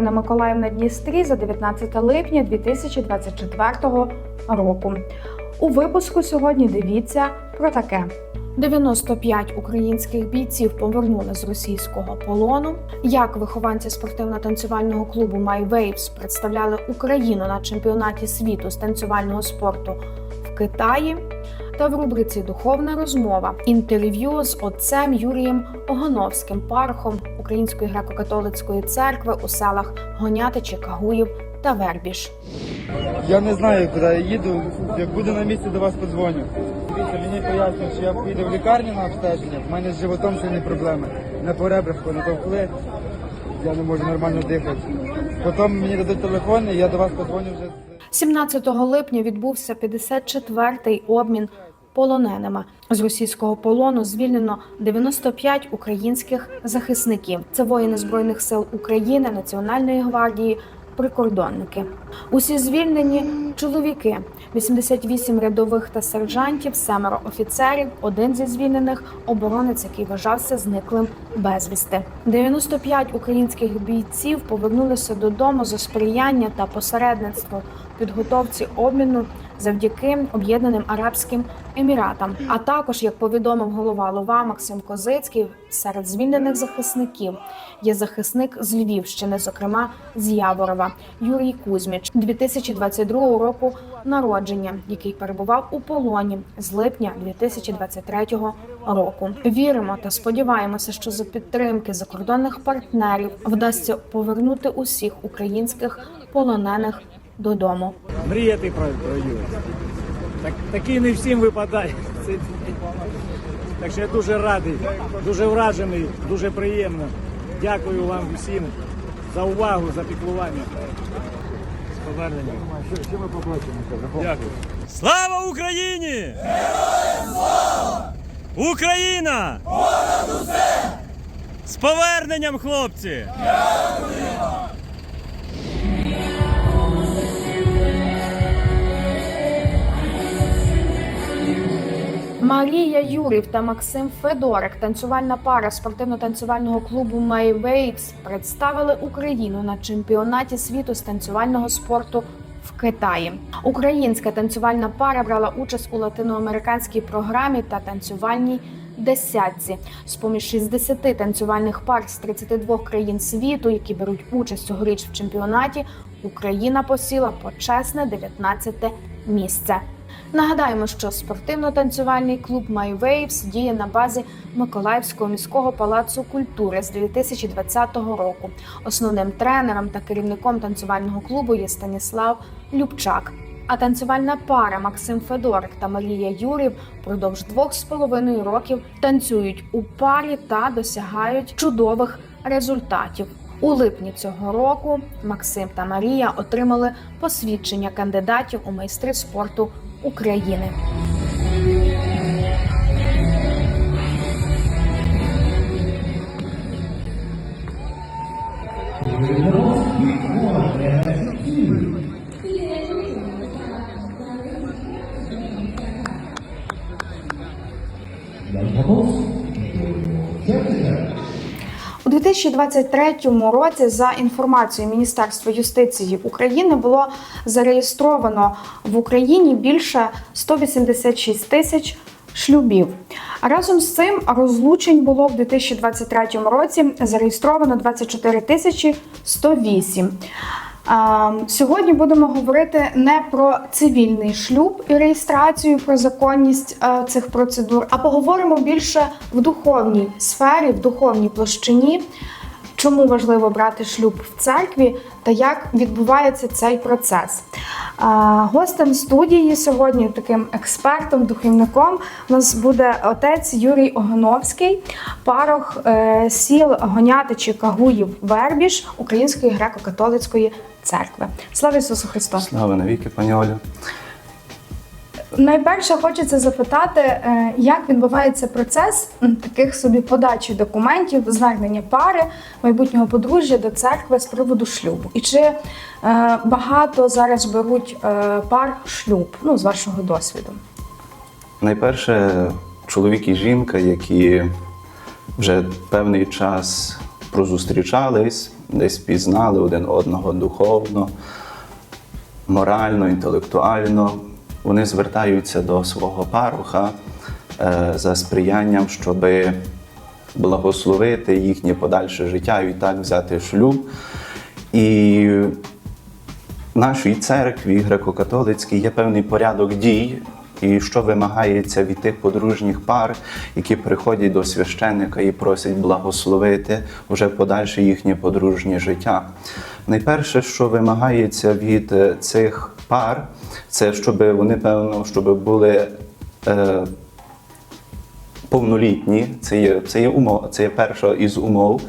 на Миколаїв на Дністрі за 19 липня 2024 року. У випуску сьогодні дивіться про таке. 95 українських бійців повернули з російського полону. Як вихованці спортивно-танцювального клубу My Waves представляли Україну на чемпіонаті світу з танцювального спорту в Китаї. Та в рубриці Духовна розмова інтерв'ю з отцем Юрієм Огоновським, парохом Української греко-католицької церкви у селах Гонятичі, Кагуїв та Вербіж. Я не знаю, куди я їду. Як буду на місці, до вас подзвоню. Дивіться, мені пояснюють, що я поїду в лікарню на обстеження. В мене з животом сьогодні проблеми. На поребрах понатовкли. Я не можу нормально дихати. Потім мені дадуть телефон, і я до вас подзвоню вже. з- 17 липня відбувся 54-й обмін полоненими. З російського полону звільнено 95 українських захисників. Це воїни збройних сил України, Національної гвардії. Прикордонники усі звільнені чоловіки, 88 рядових та сержантів, семеро офіцерів, один зі звільнених оборонець, який вважався зниклим безвісти. 95 українських бійців повернулися додому за сприяння та посередництво підготовці обміну завдяки Об'єднаним Арабським Еміратам. А також, як повідомив голова Лова Максим Козицький, серед звільнених захисників є захисник з Львівщини, зокрема з Яворова, Юрій Кузьміч, 2022 року народження, який перебував у полоні з липня 2023 року. Віримо та сподіваємося, що за підтримки закордонних партнерів вдасться повернути усіх українських полонених додому. мріяти про, про Так, такий не всім випадає. Так що я дуже радий, дуже вражений, дуже приємно. Дякую вам всім за увагу, за піклування. З поверненням. Дякую. Слава Україні! Героям слава! Україна! Понад усе! З поверненням, хлопці! Марія Юрів та Максим Федорик, танцювальна пара спортивно-танцювального клубу Waves, представили Україну на чемпіонаті світу з танцювального спорту в Китаї. Українська танцювальна пара брала участь у латиноамериканській програмі та танцювальній десятці. З поміж 60 танцювальних пар з 32 країн світу, які беруть участь цьогоріч в чемпіонаті, Україна посіла почесне 19 місце. Нагадаємо, що спортивно-танцювальний клуб My Waves діє на базі Миколаївського міського палацу культури з 2020 року. Основним тренером та керівником танцювального клубу є Станіслав Любчак. А танцювальна пара Максим Федорик та Марія Юрів продовж двох з половиною років танцюють у парі та досягають чудових результатів. У липні цього року Максим та Марія отримали посвідчення кандидатів у майстри спорту України. 2023 році, за інформацією Міністерства юстиції України, було зареєстровано в Україні більше 186 тисяч шлюбів. Разом з цим розлучень було в 2023 році зареєстровано 24 тисячі 108. А, Сьогодні будемо говорити не про цивільний шлюб і реєстрацію, про законність е, цих процедур, а поговоримо більше в духовній сфері, в духовній площині, чому важливо брати шлюб в церкві та як відбувається цей процес. Гостем студії сьогодні, таким експертом, духовником, у нас буде отець Юрій Огоновський, парох е, сіл Гонятичі Кагуїв Вербіж Української греко-католицької церкви. Слава Ісусу Христу! Слава навіки, пані Олю. Найперше хочеться запитати, е, як відбувається процес таких собі подачі документів, звернення пари майбутнього подружжя до церкви з приводу шлюбу. І чи е, багато зараз беруть е, пар шлюб, ну з вашого досвіду? Найперше, чоловік і жінка, які вже певний час прозустрічались, десь пізнали один одного духовно, морально, інтелектуально. Вони звертаються до свого паруха е, за сприянням, щоб благословити їхнє подальше життя і так взяти шлюб. І в нашій церкві греко-католицькій є певний порядок дій, і що вимагається від тих подружніх пар, які приходять до священника і просять благословити вже подальше їхнє подружнє життя. Найперше, що вимагається від е, цих пар, це щоб вони певно, щоб були. Е, повнолітні, це є, це є умов, це є перша із умов.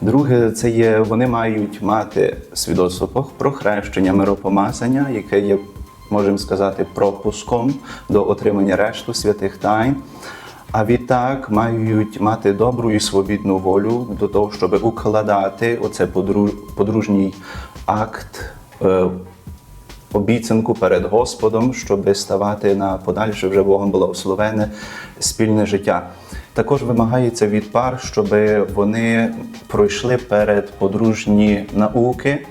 Друге, це є, вони мають мати свідоцтво про- хрещення, миропомазання, яке є, можемо сказати, пропуском до отримання решту святих тайн. А відтак мають мати добру і свобідну волю до того, щоб укладати оце подру- подружній акт. Обіцянку перед Господом, щоб ставати на подальше вже Богом благословене спільне життя. Також вимагається від пар, щоб вони пройшли перед подружні науки,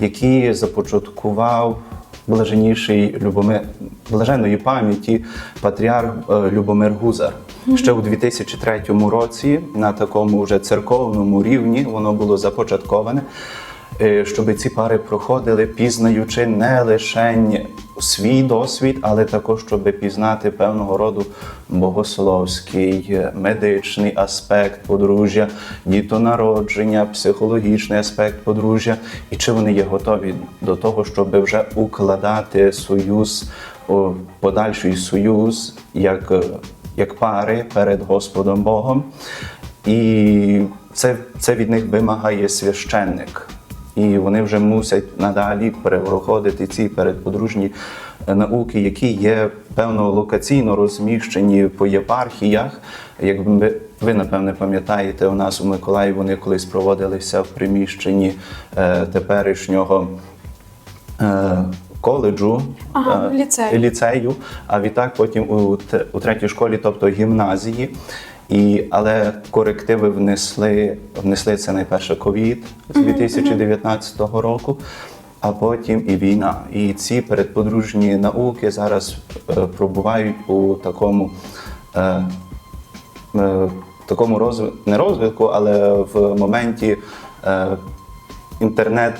які започаткував блаженніший Любомир, блаженної пам'яті патріарх е, Любомир Гузар. Ще у 2003 році на такому вже церковному рівні воно було започатковане щоб ці пари проходили, пізнаючи не лише свій досвід, але також щоб пізнати певного роду богословський, е, медичний аспект подружжя, дітонародження, психологічний аспект подружжя, і чи вони є готові до того, щоб вже укладати союз, подальший союз як, е, як пари перед Господом Богом. І це, це від них вимагає священник. І вони вже мусять надалі перепроходити ці передподружні е, науки, які є певно локаційно розміщені по єпархіях. Якби ви, напевне пам'ятаєте, у нас у Миколаєві вони колись проводилися в приміщенні е, теперішнього. Е, Коледжу Ага, е, ліцею. ліцею, а відтак потім у, у третій школі, тобто гімназії. І, але корективи внесли, внесли це найперше ковід з 2019 року, а потім і війна. І ці передподружні науки зараз е, пробувають у такому. Е, е, такому розв... не розвитку, але в моменті е, інтернет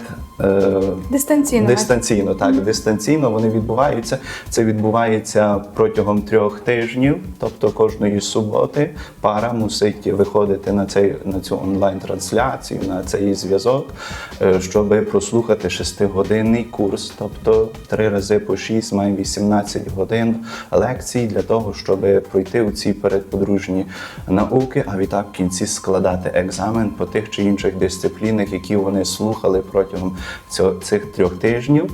Дистанційно. дистанційно, так дистанційно вони відбуваються. Це відбувається протягом трьох тижнів, тобто кожної суботи пара мусить виходити на цей на цю онлайн-трансляцію, на цей зв'язок, е, щоб прослухати шестигодинний курс, тобто три рази по шість, маємо 18 годин лекцій для того, щоб пройти у ці передподружні науки, а відтак в кінці складати екзамен по тих чи інших дисциплінах, які вони слухали протягом цих трьох тижнів.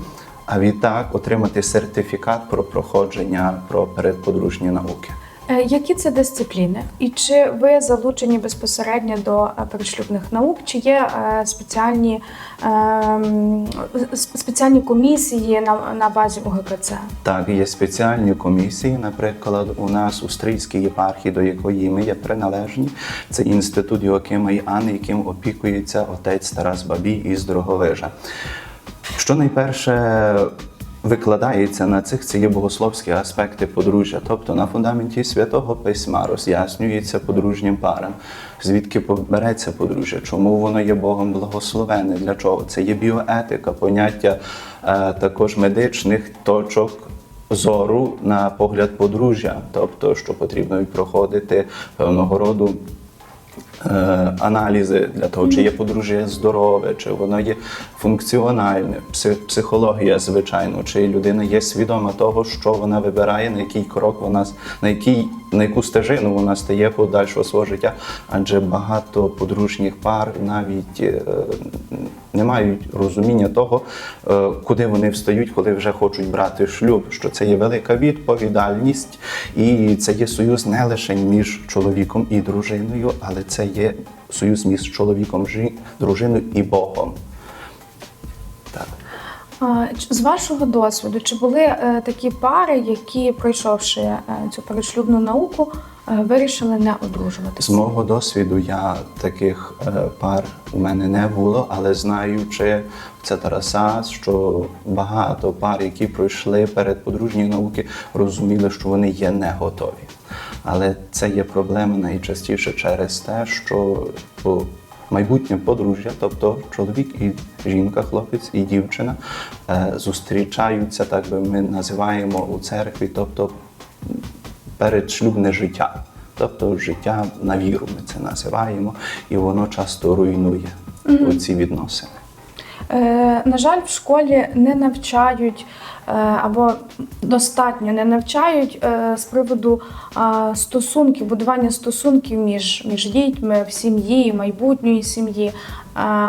А відтак отримати сертифікат про проходження про передподружні науки. Е, Які це дисципліни? І чи ви залучені безпосередньо до е, перешлюбних наук? Чи є е, спеціальні, ем, спеціальні комісії на, на базі УГКЦ? Так, є спеціальні комісії. Наприклад, у нас у Стрийській єпархії, до якої ми є приналежні, це інститут Йоакима і Анни, яким опікується отець Тарас Бабій із Дроговижа. Що найперше викладається на цих це є богословські аспекти подружжя, тобто на фундаменті святого письма роз'яснюється подружнім парам, звідки береться подружжя, чому воно є Богом благословене, для чого це є біоетика, поняття е, також медичних точок. Зору на погляд подружжя, тобто, що потрібно проходити певного роду аналізи для того, чи є подружжя здорове, чи воно є функціональне, психологія, звичайно, чи людина є свідома того, що вона вибирає, на який крок вона на який на яку стежину вона стає подальшого свого життя. Адже багато подружніх пар навіть е, не мають розуміння того, е, куди вони встають, коли вже хочуть брати шлюб. Що це є велика відповідальність, і це є союз не лише між чоловіком і дружиною, але це є союз між чоловіком, дружиною і Богом. Так. З вашого досвіду, чи були е, такі пари, які, пройшовши е, цю перешлюбну науку, е, вирішили не З мого досвіду я таких пар у мене не було, але знаючи це Тараса, що багато пар, які пройшли перед подружньої науки, розуміли, що вони є не готові. Але це є проблема найчастіше через те, що майбутнє подружжя, тобто чоловік і жінка, хлопець і дівчина, е, зустрічаються, так би ми називаємо у церкві, тобто передшлюбне життя. Тобто життя на віру ми це називаємо, і воно часто руйнує ці відносини. Е, на жаль, в школі не навчають е, або достатньо не навчають е, з приводу стосунків, будування стосунків між, між дітьми в сім'ї, майбутньої сім'ї.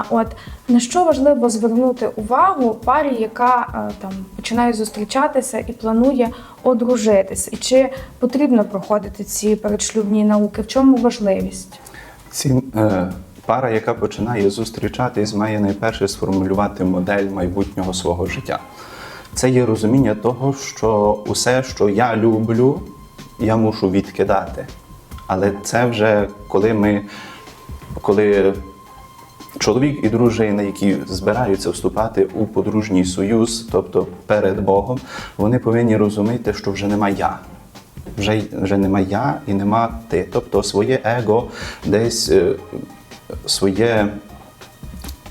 От на що важливо звернути увагу парі, яка там починає зустрічатися і планує одружитися, і чи потрібно проходити ці передшлюбні науки? В чому важливість? Ці, е, пара, яка починає зустрічатись, має найперше сформулювати модель майбутнього свого життя. Це є розуміння того, що усе, що я люблю, я мушу відкидати. Але це вже коли ми, коли чоловік і дружина, які збираються вступати у подружній союз, тобто перед Богом, вони повинні розуміти, що вже нема я. Вже, вже нема я і нема ти. Тобто своє его десь е, своє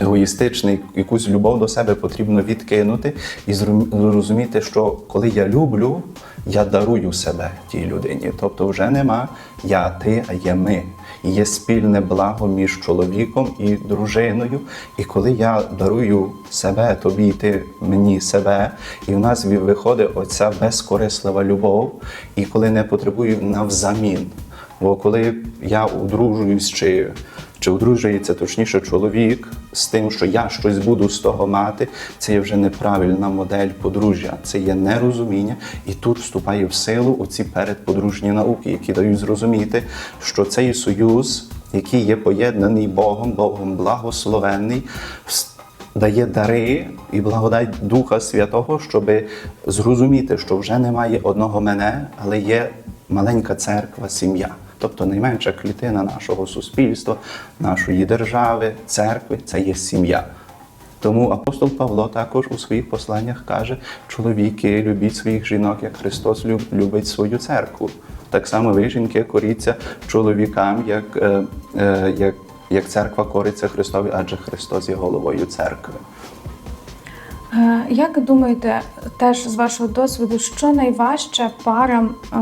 егоїстичне, якусь любов до себе потрібно відкинути і зрозуміти, що коли я люблю, я дарую себе тій людині. Тобто вже нема я, ти, а є ми. І є спільне благо між чоловіком і дружиною. І коли я дарую себе, тобі, ти мені себе, і в нас виходить оця безкорислива любов, і коли не потребую навзамін. Бо коли я одружуюсь чи, чи одружується точніше чоловік з тим, що я щось буду з того мати, це є вже неправильна модель подружжя, це є нерозуміння, і тут вступає в силу оці передподружні науки, які дають зрозуміти, що цей союз, який є поєднаний Богом, Богом благословенний, дає дари і благодать Духа Святого, щоб зрозуміти, що вже немає одного мене, але є маленька церква, сім'я. Тобто найменша клітина нашого суспільства, нашої держави, церкви це є сім'я. Тому апостол Павло також у своїх посланнях каже: чоловіки, любіть своїх жінок, як Христос любить свою церкву. Так само ви, жінки, коріться чоловікам, як, е, е, як, як церква кориться Христові, адже Христос є головою церкви. Е, Як думаєте, теж з вашого досвіду, що найважче парам е,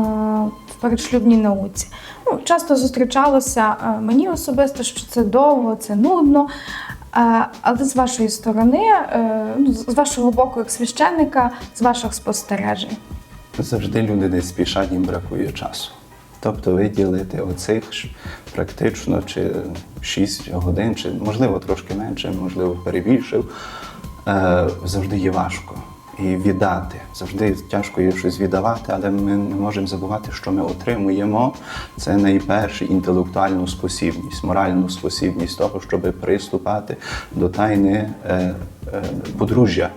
в передшлюбній науці? Ну, часто зустрічалося е, мені особисто, що це довго, це нудно. Е, Але з вашої сторони, е, ну, з вашого боку, як священника, з ваших спостережень. Завжди люди десь спішать, їм бракує часу. Тобто виділити оцих практично чи 6 годин, чи можливо трошки менше, можливо, перебільшив, завжди є важко. І віддати. Завжди тяжко є щось віддавати, але ми не можемо забувати, що ми отримуємо. Це найперше інтелектуальну спосібність, моральну спосібність того, щоб приступати до тайни е, е, подружжя.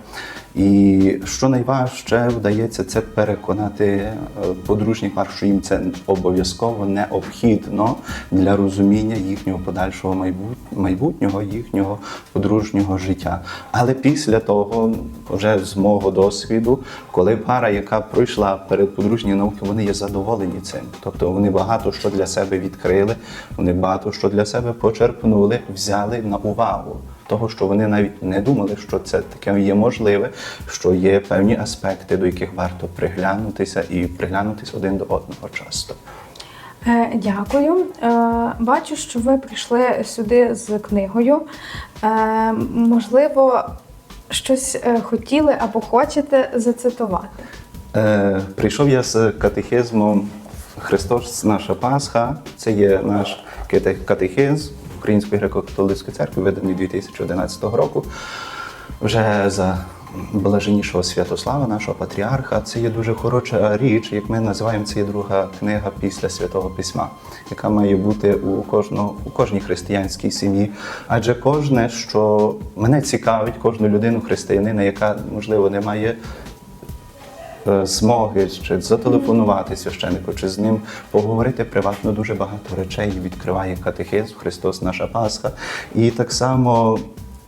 І що найважче вдається, це переконати е, подружніх пар, що їм це обов'язково необхідно для розуміння їхнього подальшого майбутнього, їхнього подружнього життя. Але після того, вже з мого досвіду, коли пара, яка пройшла перед подружні науки, вони є задоволені цим. Тобто вони багато що для себе відкрили, вони багато що для себе почерпнули, взяли на увагу того, що вони навіть не думали, що це таке є можливе, що є певні аспекти, до яких варто приглянутися і приглянутися один до одного часто. Е, Дякую. Е, Бачу, що ви прийшли сюди з книгою. Е, Можливо, щось хотіли або хочете зацитувати. Прийшов я з катехизмом Христос наша Пасха. Це є наш кате- катехизм Української греко-католицької церкви, виданий 2011 року. Вже за блаженнішого Святослава, нашого патріарха, це є дуже хороша річ, як ми називаємо, це друга книга після Святого Письма, яка має бути у кожного у кожній християнській сім'ї. Адже кожне, що мене цікавить, кожну людину християнина, яка можливо не має змоги чи зателефонувати священнику, чи з ним поговорити приватно дуже багато речей відкриває катехизм Христос наша Пасха. І так само.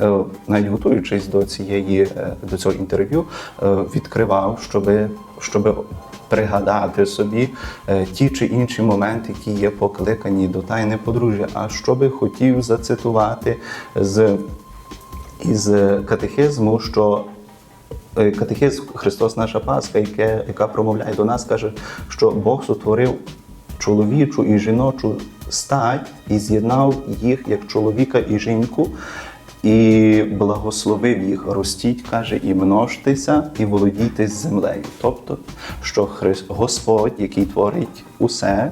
е, Навіть готуючись до цієї е, до цього інтерв'ю, е, відкривав, щоб, щоб пригадати собі е, ті чи інші моменти, які є покликані до тайни подружжя. А що би хотів зацитувати з із катехизму, що е, катехизм Христос наша Пасха, яке, яка промовляє до нас, каже, що Бог сотворив чоловічу і жіночу стать і з'єднав їх як чоловіка і жінку. І благословив їх, ростіть, каже, і множтеся, і володійте землею. Тобто, що Господь, який творить усе,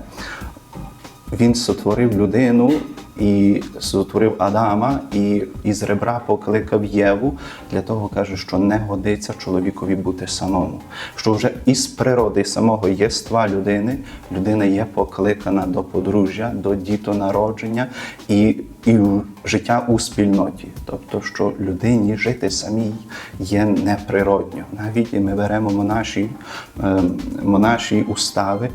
він сотворив людину і сотворив Адама, і із ребра покликав Єву. Для того каже, що не годиться чоловікові бути самому. Що вже із природи самого єства людини людина є покликана до подружжя, до дітонародження і, і життя у спільноті. Тобто, що людині жити самій є неприродньо. Навіть і ми беремо монаші, е, монаші устави,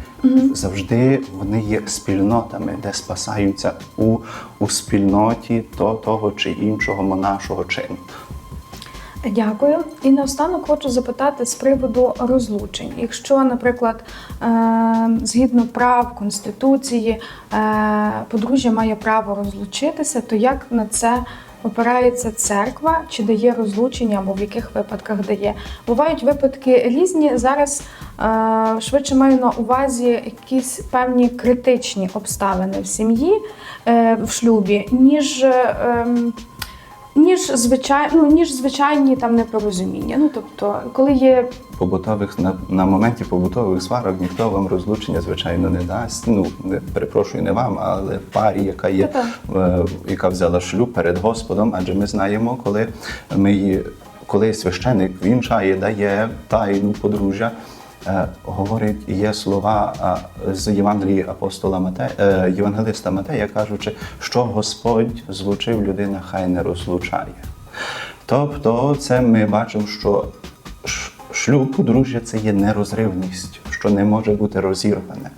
завжди вони є спільнотами, де спасаються у, у спільноті то, того чи іншого монашого чину. Дякую. І наостанок хочу запитати з приводу розлучень. Якщо, наприклад, е, згідно прав Конституції, е, подружжя має право розлучитися, то як на це опирається церква, чи дає розлучення, або в яких випадках дає? Бувають випадки різні. Зараз е, швидше маю на увазі якісь певні критичні обставини в сім'ї, в шлюбі, ніж. Ніж звичай, ну, ніж звичайні там непорозуміння. Ну тобто, коли є Побутових на, на моменті побутових сварок ніхто вам розлучення, звичайно, не дасть. Ну не перепрошую не вам, але парі, яка є, е, яка взяла шлюб перед Господом. Адже ми знаємо, коли ми її- коли священик вінчає, дає тайну подружжя. Е, Говорить, є слова з Євангелії апостола Матея, е, Євангелиста Матея, кажучи, що Господь злучив людина, хай не розлучає. Тобто, це ми бачимо, що шлюб, подружжя це є нерозривність, що не може бути розірване.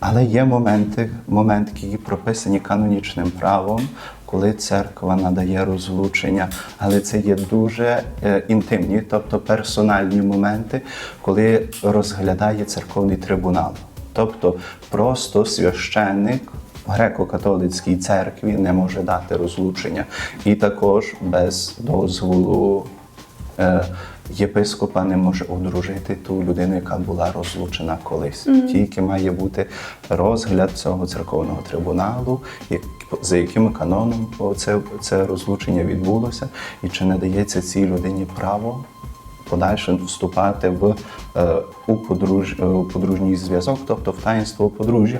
Але є моменти, моменти, які прописані канонічним правом, коли церква надає розлучення, але це є дуже е, інтимні, тобто персональні моменти, коли розглядає церковний трибунал. Тобто просто священник в греко-католицькій церкві не може дати розлучення, і також без дозволу е, єпископа не може одружити ту людину, яка була розлучена колись. Тільки має бути розгляд цього церковного трибуналу, як- за яким каноном це, це розлучення відбулося, і чи не дається цій людині право подальше вступати в е, у, подруж, е, у подружній зв'язок, тобто в таїнство подружжя.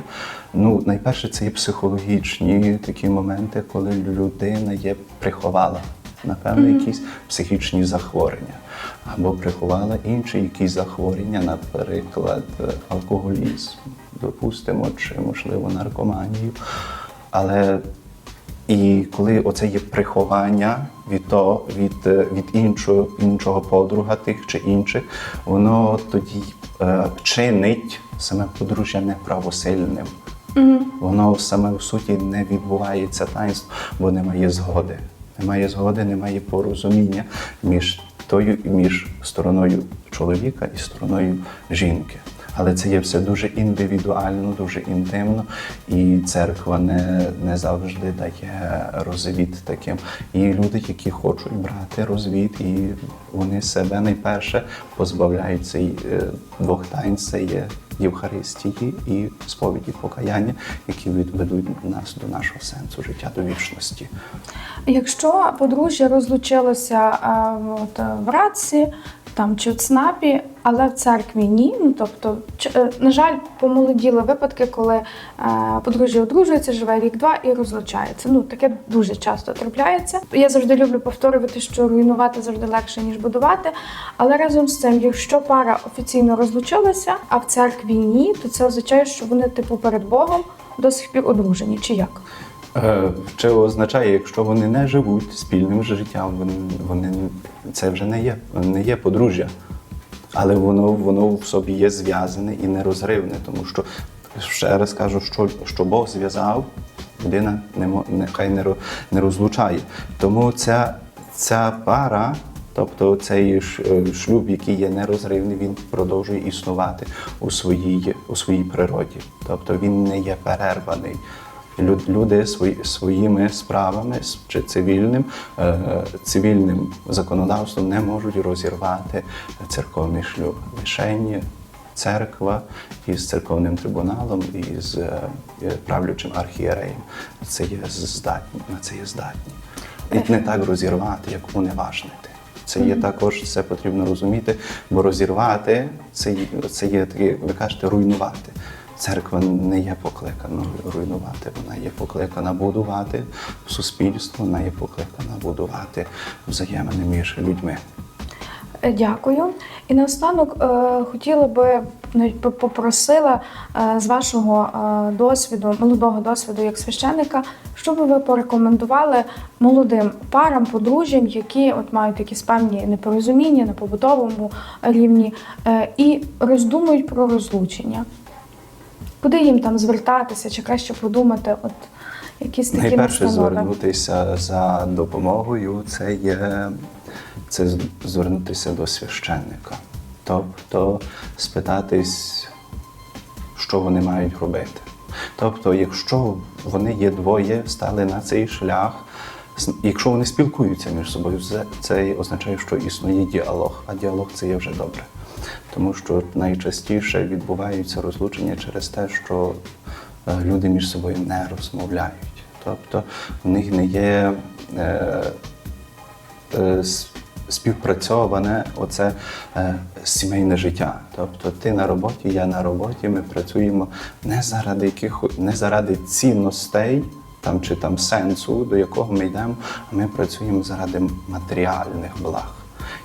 Ну, найперше, це є психологічні такі моменти, коли людина є приховала, напевно, якісь психічні захворювання. Або приховала інші якісь захворювання, наприклад, е, алкоголізм, допустимо, чи можливо наркоманію. Але і коли оце є приховання від того, від, е, від іншого, іншого подруга тих чи інших, воно тоді е, чинить саме подружжя неправосильним. Воно саме в суті не відбувається таїнство, бо немає згоди. Немає згоди, немає порозуміння між тою між стороною чоловіка і стороною жінки. Але це є все дуже індивідуально, дуже інтимно, і церква не, не завжди дає розвід таким. І люди, які хочуть брати розвід, і вони себе найперше позбавляють цей е, двох тайн, це є Євхаристії і сповіді покаяння, які відведуть нас до нашого сенсу життя, до вічності. Якщо подружжя розлучилося от, в Радці там чи в ЦНАПі, але в церкві ні. Ну тобто, е, на жаль, помолоділи випадки, коли е, подружжя одружується, живе рік-два і розлучається. Ну таке дуже часто трапляється. Я завжди люблю повторювати, що руйнувати завжди легше ніж будувати. Але разом з цим, якщо пара офіційно розлучилася, а в церкві ні, то це означає, що вони типу перед Богом до сих пір одружені, чи як? Е, Чи означає, якщо вони не живуть спільним життям, вони, вони це вже не є, не є подружжя. але воно, воно в собі є зв'язане і нерозривне, тому що ще раз кажу, що, що Бог зв'язав, людина не, нехай не, не розлучає. Тому ця, ця пара. Тобто цей е, шлюб, який є нерозривний, він продовжує існувати у своїй, у своїй природі. Тобто він не є перерваний. Лю- Люди свої, своїми справами чи цивільним, е, цивільним законодавством не можуть розірвати церковний шлюб. Лишень церква із церковним трибуналом і з е, е, правлячим архієреєм. Це є здатні, на це є здатні. І не так розірвати, як уневажнити. Це є також, це потрібно розуміти, бо розірвати це, є- це є таке, ви кажете, руйнувати. Церква не є покликана руйнувати, вона є покликана будувати суспільство, вона є покликана будувати взаємини між людьми. Е, Дякую. І наостанок е, хотіла би навіть попросила е, з вашого досвіду, молодого досвіду як священника, що би ви порекомендували молодим парам, подружжям, які от мають якісь певні непорозуміння на побутовому рівні і роздумують про розлучення. Куди їм там звертатися, чи краще подумати, от якісь такі Найперше настанови? звернутися за допомогою це є це звернутися до священника. Тобто спитатись, що вони мають робити. Тобто, якщо вони є двоє, стали на цей шлях, якщо вони спілкуються між собою, це- означає, що існує діалог, а діалог це є вже добре. Тому що найчастіше відбуваються розлучення через те, що е, люди між собою не розмовляють. Тобто в них не є е, е, співпрацьоване оце е, сімейне життя. Тобто ти на роботі, я на роботі, ми працюємо не заради яких не заради цінностей. Там чи там сенсу, до якого ми йдемо, ми працюємо заради матеріальних благ.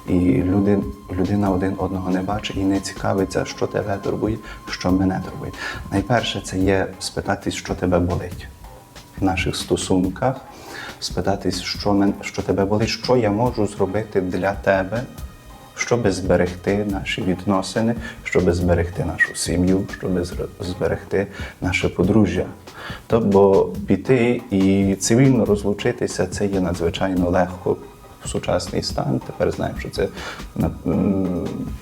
І люди, людина один одного не бачить і не цікавиться, що тебе турбує, що мене турбує. Найперше, це є спитатись, що тебе болить в наших стосунках, спитатись, що, мен, що тебе болить, що я можу зробити для тебе, щоб зберегти наші відносини, щоб зберегти нашу сім'ю, щоб зберегти наше подружжя. Тобто піти і цивільно розлучитися це є надзвичайно легко в сучасний стан. Тепер знаємо, що це,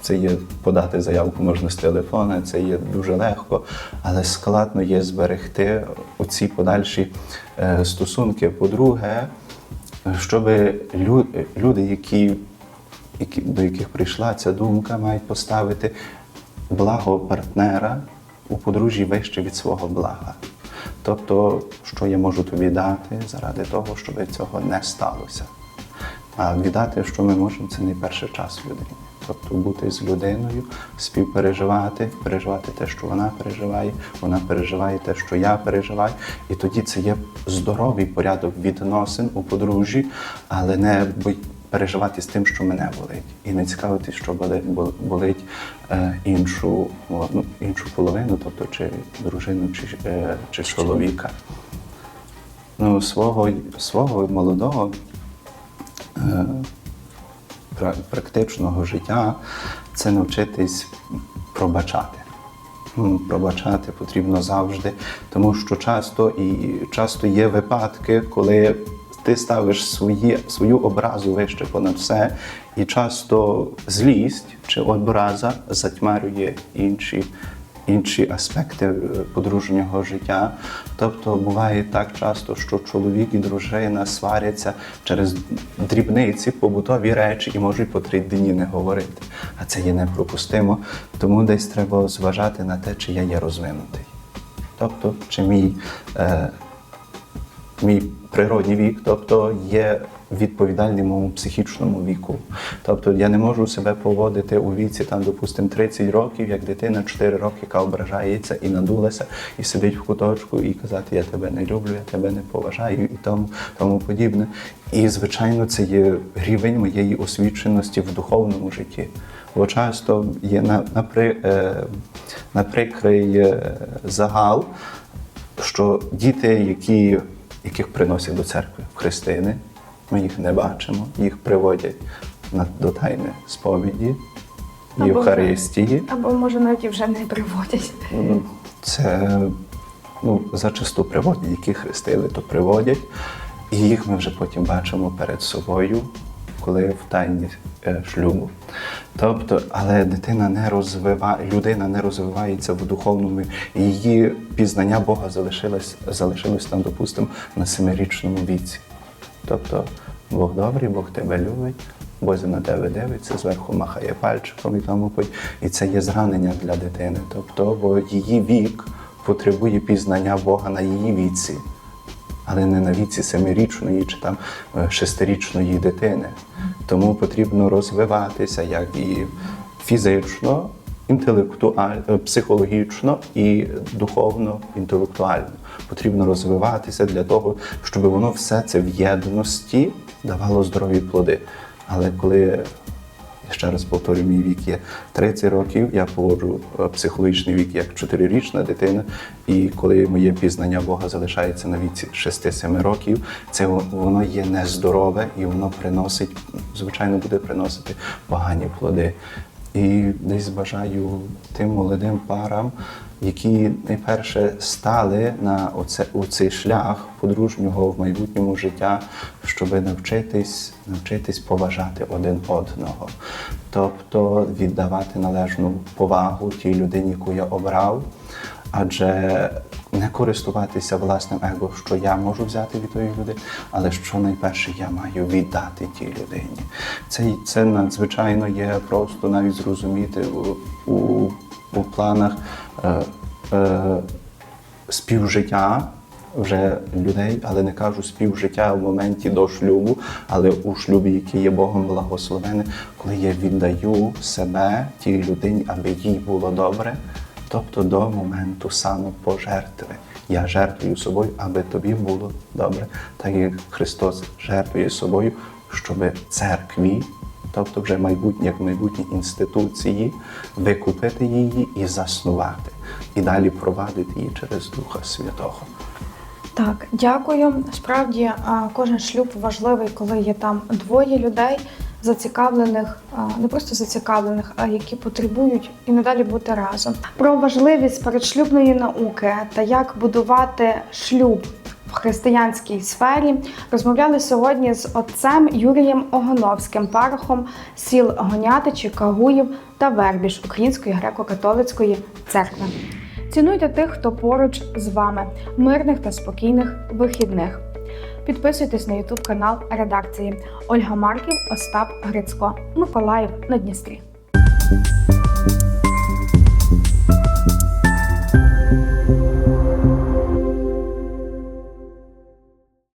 це є подати заявку можна з телефона, це є дуже легко, але складно є зберегти оці подальші е, стосунки. По-друге, щоб люди, які, до яких прийшла ця думка, мають поставити благо партнера у подружжі вище від свого блага. Тобто, що я можу тобі дати заради того, щоб цього не сталося. А віддати, що ми можемо, це найперше час людині. Тобто бути з людиною, співпереживати, переживати те, що вона переживає, вона переживає те, що я переживаю. І тоді це є здоровий порядок відносин у подружжі, але не переживати з тим, що мене болить, і не цікавитись, що болить, бо- болить е, іншу, ну, іншу половину, тобто чи дружину, чи, е, чи чоловіка. Ну, свого, свого молодого практичного життя це навчитись пробачати. М, Пробачати потрібно завжди, тому що часто і часто є випадки, коли ти ставиш свої, свою образу вище понад все, і часто злість чи образа затьмарює інші інші аспекти е, подружнього життя. Тобто буває так часто, що чоловік і дружина сваряться через дрібниці, побутові речі і можуть по три дні не говорити. А це є непропустимо. Тому десь треба зважати на те, чи я є розвинутий. Тобто, чи мій, е, мій природній вік, тобто є відповідальний моєму психічному віку. Тобто я не можу себе поводити у віці, там, допустимо, 30 років, як дитина 4 роки, яка ображається і надулася, і сидить в куточку, і казати Я тебе не люблю, я тебе не поважаю і тому, тому подібне. І, звичайно, це є рівень моєї освіченості в духовному житті. Бо часто є на, на, при, е, на прикрий е, загал, що діти, які, яких приносять до церкви христини, ми їх не бачимо, їх приводять до тайни сповіді, Або Євхаристії. Або може навіть і вже не приводять. Ну, Це ну, зачасту приводять, які хрестили, то приводять. І їх ми вже потім бачимо перед собою, коли в тайні е, шлюбу. Тобто, але дитина не розвиває, людина не розвивається в духовному, її пізнання Бога залишилось, залишилось там, допустимо, на семирічному віці. Тобто Бог добрий, Бог тебе любить, Бог на тебе дивиться, зверху махає пальчиком і тому подібне. І це є зранення для дитини. Тобто, бо її вік потребує пізнання Бога на її віці, але не на віці семирічної чи там е, шестирічної дитини. Тому потрібно розвиватися як і фізично, інтелектуально, е, психологічно і духовно, інтелектуально. Потрібно розвиватися для того, щоб воно все це в єдності давало здорові плоди. Але коли я ще раз повторюю, мій вік є 30 років, я поводжу е, психологічний вік як 4-річна дитина. І коли моє пізнання Бога залишається на віці 6-7 років, це воно є нездорове і воно приносить, звичайно, буде приносити погані плоди. І десь бажаю тим молодим парам, які найперше стали на оце, у цей шлях подружнього в майбутньому життя, щоб навчитись, навчитись поважати один одного, тобто віддавати належну повагу тій людині, яку я обрав, адже не користуватися власним его, що я можу взяти від тої людини, але що найперше я маю віддати тій людині. Це, це надзвичайно є просто навіть зрозуміти у, у, у планах е, е, співжиття вже людей, але не кажу співжиття в моменті до шлюбу, але у шлюбі, який є Богом благословений, коли я віддаю себе тій людині, аби їй було добре, тобто до моменту самопожертви. Я жертвую собою, аби тобі було добре, так як Христос жертвує собою, щоб церкві, тобто вже майбутнє, як майбутні інституції, викупити її і заснувати, і далі провадити її через Духа Святого. Так, дякую. Справді кожен шлюб важливий, коли є там двоє людей зацікавлених, не просто зацікавлених, а які потребують і надалі бути разом. Про важливість передшлюбної науки та як будувати шлюб. В християнській сфері розмовляли сьогодні з отцем Юрієм Огоновським, парохом сіл Гонятичі, Кагуїв та Вербіж Української греко-католицької церкви. Цінуйте тих, хто поруч з вами, мирних та спокійних вихідних. Підписуйтесь на YouTube канал редакції Ольга Марків, Остап Грицько, Миколаїв на Дністрі.